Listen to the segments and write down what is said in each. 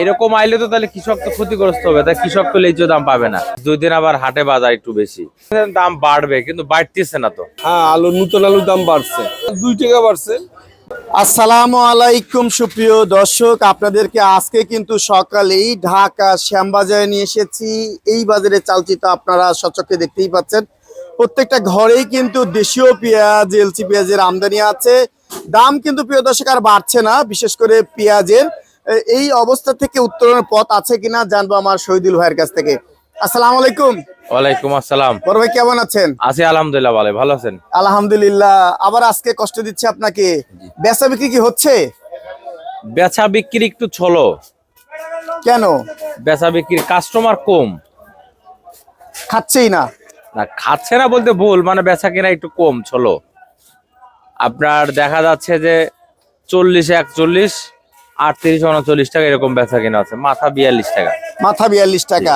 এরকম আইলে তো তাহলে কৃষক তো ক্ষতিগ্রস্ত হবে তাই কৃষক তো লেজ্জ দাম পাবে না। দুই দিন আবার হাটে বাজার একটু বেশি। দাম বাড়বে কিন্তু বাড়তেছে না তো। হ্যাঁ আলু নতুন আলুর দাম বাড়ছে। দুই টাকা বাড়ছে। আসসালামু আলাইকুম সুপ্রিয় দর্শক আপনাদেরকে আজকে কিন্তু সকালেই ঢাকা শ্যামবাজারে নিয়ে এসেছি। এই বাজারে চালচিত্র আপনারা সচক্ষে দেখতেই পাচ্ছেন। প্রত্যেকটা ঘরেই কিন্তু দেশীয় পেঁয়াজ এলসি পেঁয়াজের আমদানি আছে। দাম কিন্তু প্রিয় দর্শক আর বাড়ছে না বিশেষ করে পেঁয়াজের। এই অবস্থা থেকে উত্তরণের পথ আছে কিনা জানব আমার শহীদুল ভাইয়ের কাছ থেকে। আসসালামু আলাইকুম। ওয়ালাইকুম আসসালাম। বড় ভাই কেমন আছেন? আছি আলহামদুলিল্লাহ ভালো ভালো আছেন? আলহামদুলিল্লাহ। আবার আজকে কষ্ট দিচ্ছে আপনাকে। বেচা বিক্রি কি হচ্ছে? বেচা বিক্রি একটু ছলো। কেন? বেচা বিক্রির কাস্টমার কম। খাচ্ছেই না। না খাচ্ছে না বলতে ভুল মানে বেচা কিনা একটু কম ছলো। আপনার দেখা যাচ্ছে যে চল্লিশ একচল্লিশ আটত্রিশ উনচল্লিশ টাকা এরকম বেচা কিনা আছে। মাথা বিয়াল্লিশ টাকা। মাথা বিয়াল্লিশ টাকা।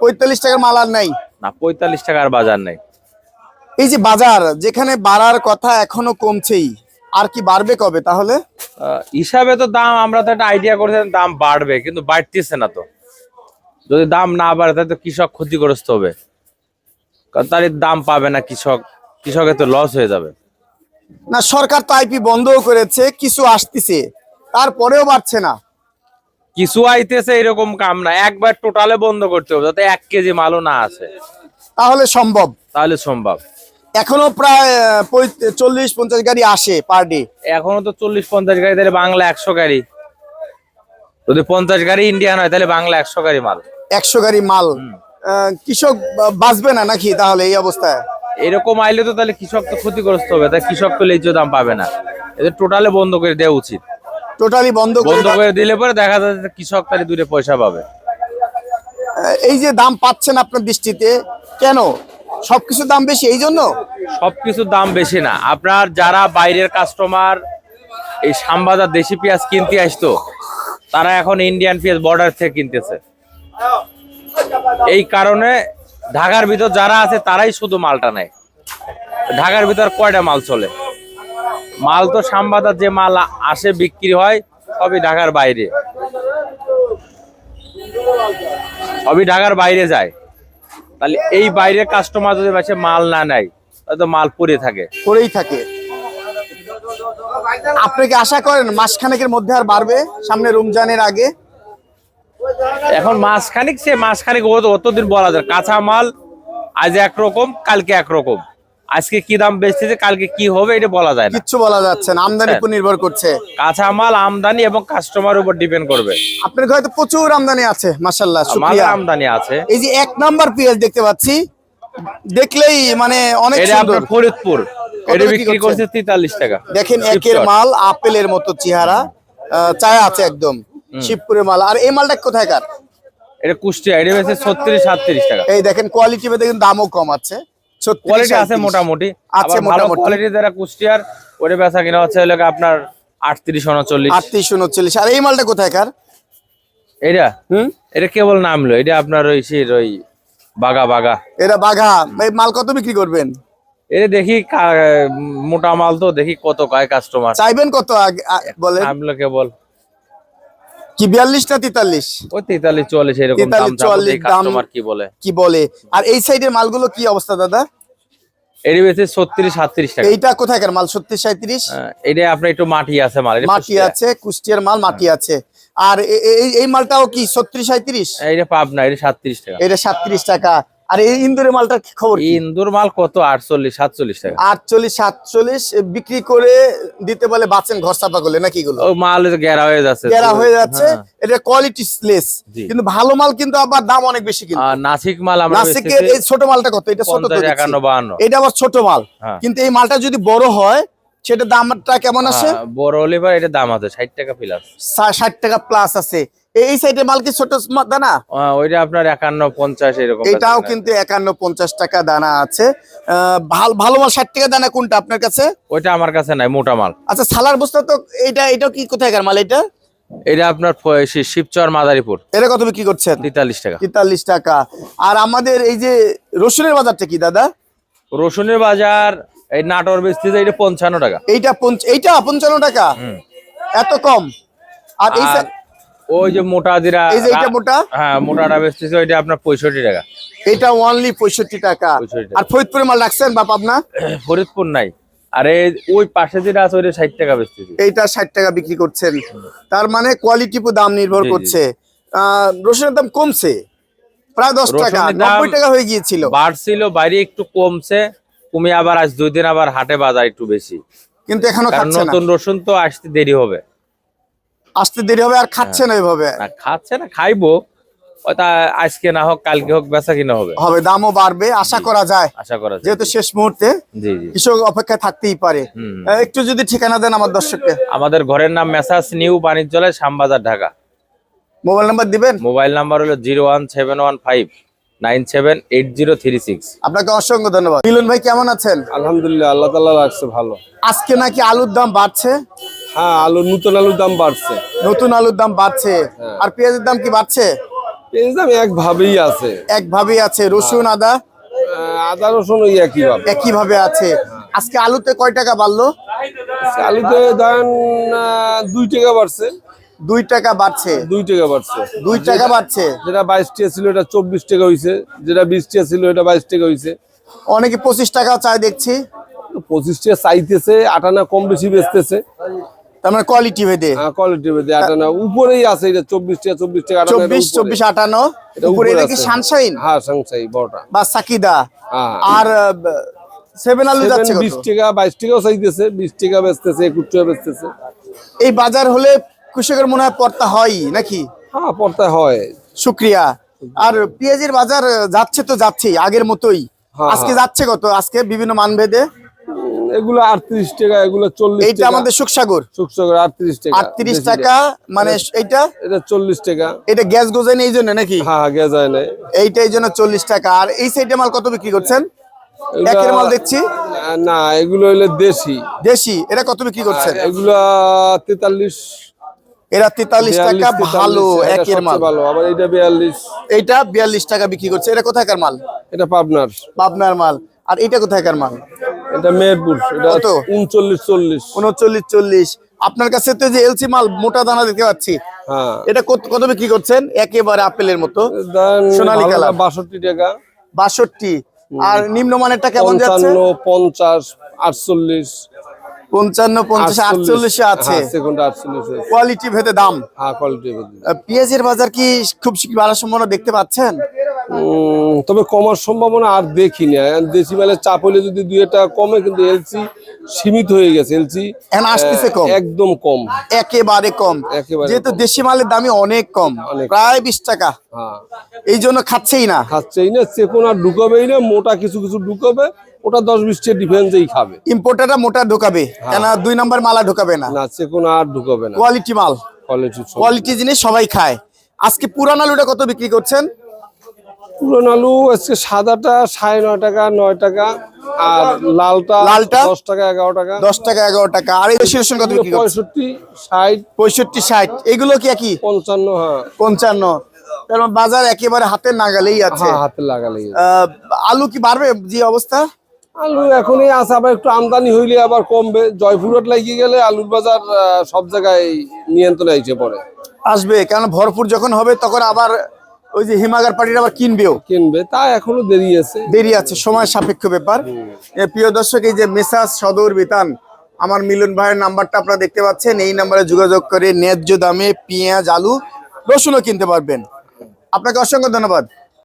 পঁয়তাল্লিশ টাকার মাল আর নাই? না পঁয়তাল্লিশ টাকার বাজার নেই। এই যে বাজার যেখানে বাড়ার কথা এখনও কমছেই আর কি বাড়বে কবে তাহলে? হিসাবে তো দাম আমরা তো একটা আইডিয়া করেছিলাম দাম বাড়বে কিন্তু বাড়তেছে না তো। যদি দাম না বাড়ে তাহলে তো কৃষক ক্ষতিগ্রস্ত হবে। কারণ তার দাম পাবে না কৃষক কৃষকের তো লস হয়ে যাবে। না সরকার তো আইপি বন্ধও করেছে কিছু আসতেছে। তারপরেও বাড়ছে না। কিছু আইতেছে এরকম কাম না। একবার টোটালে বন্ধ করতে হবে যাতে এক কেজি মালও না আসে। তাহলে সম্ভব। তাহলে সম্ভব। এখনও প্রায় চল্লিশ পঞ্চাশ গাড়ি আসে পার ডে এখনও তো চল্লিশ পঞ্চাশ গাড়ি তাহলে বাংলা একশো গাড়ি। যদি পঞ্চাশ গাড়ি ইন্ডিয়ান হয় তাহলে বাংলা একশো গাড়ি মাল। একশো গাড়ি মাল। কৃষক বাঁচবে না নাকি তাহলে এই অবস্থায়? এরকম আইলে তো তাহলে কৃষক তো ক্ষতিগ্রস্ত হবে তাই কৃষক তো লেজ্জ দাম পাবে না। এদের টোটালে বন্ধ করে দেওয়া উচিত। টোটালি বন্ধ বন্ধ করে দিলে পরে দেখা যাচ্ছে কৃষক তাহলে দূরে পয়সা পাবে। এই যে দাম পাচ্ছেন আপনার দৃষ্টিতে কেন? সবকিছু দাম বেশি এই জন্য? সবকিছুর দাম বেশি না। আপনার যারা বাইরের কাস্টমার এই শ্যামবাজার দেশি পেঁয়াজ কিনতে আসতো তারা এখন ইন্ডিয়ান পেঁয়াজ বর্ডার থেকে কিনতেছে। এই কারণে ঢাকার ভিতর যারা আছে তারাই শুধু মালটা নেয়। ঢাকার ভিতর কয়টা মাল চলে? মাল তো শ্যামবাজার যে মাল আসে বিক্রি হয় সবই ঢাকার বাইরে। সবই ঢাকার বাইরে যায়। তাহলে এই বাইরে কাস্টমার যদি বাসে মাল না নেয় তাহলে তো মাল পরে থাকে। করেই থাকে। আপনি কি আশা করেন মাসখানেকের মধ্যে আর বাড়বে? সামনে রমজানের আগে? এখন মাসখানিক সে মাসখানিক অতদিন বলা যায় কাঁচা মাল আজ একরকম কালকে একরকম। আজকে কি দাম বেচতেছে কালকে কি হবে এটা বলা যায় না। কিচ্ছু বলা যাচ্ছে না আমদানির উপর নির্ভর করছে। কাঁচা মাল আমদানি এবং কাস্টমার উপর ডিপেন্ড করবে। আপনার হয়তো প্রচুর আমদানি আছে মাসাল্লাহ মাল আমদানি আছে। এই যে এক নাম্বার পেঁয়াজ দেখতে পাচ্ছি দেখলেই মানে অনেক এটা আপনার ফরিদপুর। এটা বিক্রি করছে? করছেন? তেতাল্লিশ টাকা। দেখেন একের। মাল আপেলের মতো চেহারা চায়া আছে একদম। শিবপুরের মাল। আর এই মালটা কোথায় কার এটা কুষ্টিয়া এটা বেচে ছত্রিশ সাতত্রিশ টাকা। এই দেখেন কোয়ালিটি দেখুন দামও কম আছে। 36, কোয়ালিটি আছে মোটামুটি। আছে মোটামুটি। কোয়ালিটি যারা কুষ্টিয়ার ওটা বেচা কিনা হচ্ছে হলো আপনার আটত্রিশ উনচল্লিশ। আটত্রিশ উনচল্লিশ। আর এই মালটা কোথায়কার এটা হুম? এটা কেবল নামলো এটা আপনার ওই সে ওই বাগা বাগা। এরা বাঘা। এই মাল কত বিক্রি করবেন? এটা দেখি মোটা মাল তো দেখি কত কয় কাস্টমার চাইবেন কত আগে আ- বলেন। নামলো কেবল। কি বিয়াল্লিশ না তেতাল্লিশ? ওই তেতাল্লিশ চল্লিশ এরকম দাম 43, 44 দাম। কি বলে। কি বলে? আর এই সাইডের মালগুলো কি অবস্থা দাদা? এটি বেশি ছত্রিশ সাতত্রিশ টাকা। এইটা কোথায়কার মাল সত্যি সাঁত্রিশ হ্যাঁ, এটা আপনার একটু মাটি আছে মাল মাটি আছে কুষ্টিয়ার মাল মাটি আছে। আর এই এই মালটাও কি ছত্রিশ সাঁত্রিশ এটা পাবনা এটা সাতত্রিশ টাকা। এটা সাতত্রিশ টাকা। আর এই ইন্দুরের মালটার কি খবর ইন্দুর মাল কত? আটচল্লিশ সাতচল্লিশ টাকা। আটচল্লিশ সাতচল্লিশ বিক্রি করে দিতে বলে বাঁচেন ঘর চাপা করলে নাকি গুলো মাল গেরা হয়ে যাচ্ছে। গেরা হয়ে যাচ্ছে হ্যাঁ। এটা কোয়ালিটি লেস কিন্তু ভালো মাল কিন্তু আবার দাম অনেক বেশি কিন্তু। নাসিক মাল আমরা নাসিকের এই ছোট মালটা কত? এটা ছোট একান্ন বাহান্ন। এটা আবার ছোট মাল। হ্যাঁ। কিন্তু এই মালটা যদি বড় হয় সেটা দামটা কেমন আসে হ্যাঁ, বড় হলে এটা দাম আছে ষাট টাকা প্লাস ষাট টাকা প্লাস আছে। এই- সাইডের মাল কি ছোট দানা? ওইটা আপনার একান্ন পঞ্চাশ এরকম এটাও কিন্তু একান্ন পঞ্চাশ টাকা দানা আছে। ভালো ভালো মাল ষাট টাকা দানা কোনটা আপনার কাছে? ওইটা আমার কাছে নাই মোটা মাল। আচ্ছা সালার বস্তা তো এটা এটা কি কোথায়কার মাল এটা? এটা আপনার শিবচর মাদারীপুর। এটা কত বিক্রি করছেন? তেতাল্লিশ টাকা। তেতাল্লিশ টাকা। আর আমাদের এই যে রসুনের বাজারটা কি দাদা? রসুনের বাজার এই নাটোর বেচতেছে এটা পঞ্চান্ন টাকা। এইটা এইটা পঞ্চান্ন টাকা? এত কম। আর এই ওই যে মোটা দিরা এই যে এটা মোটা? হ্যাঁ মোটাটা বেচতেছে ওইটা আপনার পঁয়ষট্টি টাকা। এটা অনলি পঁয়ষট্টি টাকা। 65 টাকা। আর ফরিদপুরে মাল রাখছেন বাপ আপনার ফরিদপুর নাই। আরে ওই পাশে যেটা আছে ওইটা ষাট টাকা বেচতেছি। এইটা ষাট টাকা বিক্রি করছেন। তার মানে কোয়ালিটি দাম নির্ভর। করছে। রসুনের দাম কমছে। প্রায় দশ টাকা নব্বই টাকা হয়ে গিয়েছিল। বাড়ছিল বাইরে একটু কমছে। কমে আবার আজ দুই দিন আবার হাটে বাজার একটু বেশি। কিন্তু এখনও নতুন রসুন তো আসতে দেরি হবে। আসতে দেরি হবে আর খাচ্ছে না এভাবে। খাচ্ছে না খাইবো। ওটা আজকে না হোক কালকে হোক বেচা কিনা হবে। হবে দামও বাড়বে আশা করা যায়। আশা করা যায়। যেহেতু শেষ মুহূর্তে জি জি। কৃষক অপেক্ষা থাকতেই পারে। একটু যদি ঠিকানা দেন আমার দর্শককে। আমাদের ঘরের নাম messrs new Banijyalay Shyambazar Dhaka. Mobile number দিবেন? মোবাইল নাম্বার হলো zero one seven one five nine seven eight zero three six. আপনাকে অসংখ্য ধন্যবাদ। মিলন ভাই কেমন আছেন? আলহামদুলিল্লাহ আল্লাহ তালা রাখছে ভালো। আজকে নাকি আলুর দাম বাড়ছে? হ্যাঁ আলু নতুন আলুর দাম বাড়ছে। নতুন আলুর দাম বাড়ছে। হ্যাঁ। আর পেঁয়াজের দাম কি বাড়ছে? এই দাম একভাবেই আছে। একভাবেই আছে। রসুন আদা? আদা রসুন ওই একই ভাবে একই ভাবে আছে আজকে আলুতে কয় টাকা বাড়লো? আলুতে ধরেন দুই টাকা বাড়ছে। দুই টাকা বাড়ছে। দুই টাকা বাড়ছে। দুই টাকা বাড়ছে। যেটা বাইশ টাকা ছিল এটা চব্বিশ টাকা হয়েছে যেটা বিশ টাকা ছিল এটা বাইশ টাকা হয়েছে অনেকে পঁচিশ টাকাও চায় দেখছি। পঁচিশ টাকা চাইতেছে আটানা কম বেশি বেচতেছে। তার মানে কোয়ালিটি ভেদে কোয়ালিটি বেঁধে আটানা উপরেই আছে এটা চব্বিশ টাকা চব্বিশ টাকা আটানা চব্বিশ উপরে। এটা কি সানশাইন? হ্যাঁ বড়টা। বা সাকিদা। হ্যাঁ। আর সেভেন আলু যাচ্ছে টাকা টাকাও চাইতেছে টাকা বেচতেছে টাকা বেচতেছে। এই বাজার হলে কৃষকের মনে হয় পড়তা হয় নাকি? হ্যাঁ পড়তে হয়। শুক্রিয়া। আর পেঁয়াজের বাজার যাচ্ছে তো যাচ্ছেই আগের মতোই। হ্যাঁ, আজকে। যাচ্ছে কত? আজকে বিভিন্ন মানভেদে। এগুলো আটত্রিশ টাকা এগুলো চল্লিশ এইটা টাকা। আমাদের সুখসাগর। শুকসাগর আটত্রিশ টাকা আটত্রিশ দেশিটা। টাকা মানে এইটা? এটা চল্লিশ টাকা। এটা গ্যাস গোজাইন এই জন্য নাকি? হ্যাঁ হ্যাঁ গেছে যায় না এইটা এই জন্য চল্লিশ টাকা। আর এই সাইডে মাল কত বিক্রি করছেন? একের মাল দেখছি। না এগুলো হইলে দেশি। দেশি এটা কত বিক্রি করছেন? এগুলা তেতাল্লিশ এরা তেতাল্লিশ টাকা ভালো একের মাল। ভালো। আবার এটা বিয়াল্লিশ। এইটা বিয়াল্লিশ টাকা বিক্রি করছে। এটা কোথাকার মাল? এটা পাবনার। পাবনার মাল। আর এটা কোথাকার মাল? এটা মেহেরপুর এটা কত? উনচল্লিশ চল্লিশ। উনচল্লিশ চল্লিশ। আপনার কাছে তো যে এলসি মাল মোটা দানা দেখতে পাচ্ছি। হ্যাঁ। এটা কত বিক্রি করছেন? একেবারে আপেলের মতো। সোনালী কালার। বাষট্টি টাকা। বাষট্টি। আর নিম্নমানেরটা কেমন যাচ্ছে? পঞ্চাশ আটচল্লিশ। পঞ্চান্ন পঞ্চাশ আটচল্লিশে আছে। সেকেন্ড আটচল্লিশ আছে। কোয়ালিটি ভেদে দাম। হ্যাঁ কোয়ালিটি আহ, পেঁয়াজের বাজার কি খুব বাড়ার সম্ভাবনা দেখতে পাচ্ছেন? তবে কমার সম্ভাবনা আর দেখি না দেশি মালের চাপ হলে যদি দুই একটা কমে কিন্তু এলসি সীমিত হয়ে গেছে। এলসি কম। একদম কম। একেবারে কম। যেহেতু। দেশি মালের দামই অনেক কম। প্রায় বিশ টাকা। হ্যাঁ। এই জন্য খাচ্ছেই না। খাচ্ছেই না চেকোন আর ঢুকাবেই না মোটা কিছু কিছু ঢুকাবে ওটা দশ বিশ টাকা ডিফারেন্সেই খাবে। ইম্পোর্টাররা মোটা ঢোকাবে কেন দুই নাম্বার মালা ঢোকাবে না। না চেকোন আর ঢুকাবে না। কোয়ালিটি মাল। কোয়ালিটি কোয়ালিটি জিনিস সবাই খায়। আজকে পুরান আলুটা কত বিক্রি করছেন? পুরন আলু আজকে সাদাটা সাড়ে নয় টাকা নয় টাকা। আর লালটা লালটা? দশ টাকা এগারো টাকা। দশ টাকা এগারো টাকা। আর এই রসুন কত পঁয়ষট্টি ষাট। পঁয়ষট্টি ষাট। এগুলো কি একই? পঞ্চান্ন হ্যাঁ। পঞ্চান্ন। কারণ বাজার একেবারে হাতের নাগালেই আছে। হ্যাঁ হাতে লাগালে আহ, আলু কি বাড়বে যে অবস্থা? আলু এখনই আছে আবার একটু আমদানি হইলে আবার কমবে। জয়পুরহাট লাগিয়ে গেলে আলুর বাজার সব জায়গায় নিয়ন্ত্রণে এসে পড়ে আসবে কারণ ভরপুর যখন হবে তখন আবার ওই যে হিমাগার পার্টির আবার কিনবেও। কিনবে তা এখনও দেরি আছে। দেরি আছে সময় সাপেক্ষ ব্যাপার। প্রিয় দর্শক এই যে মেসাজ সদর বিতান আমার মিলন ভাইয়ের নাম্বারটা আপনারা দেখতে পাচ্ছেন। এই নাম্বারে যোগাযোগ করে ন্যায্য দামে পেঁয়াজ আলু রসুনও কিনতে পারবেন। আপনাকে অসংখ্য ধন্যবাদ।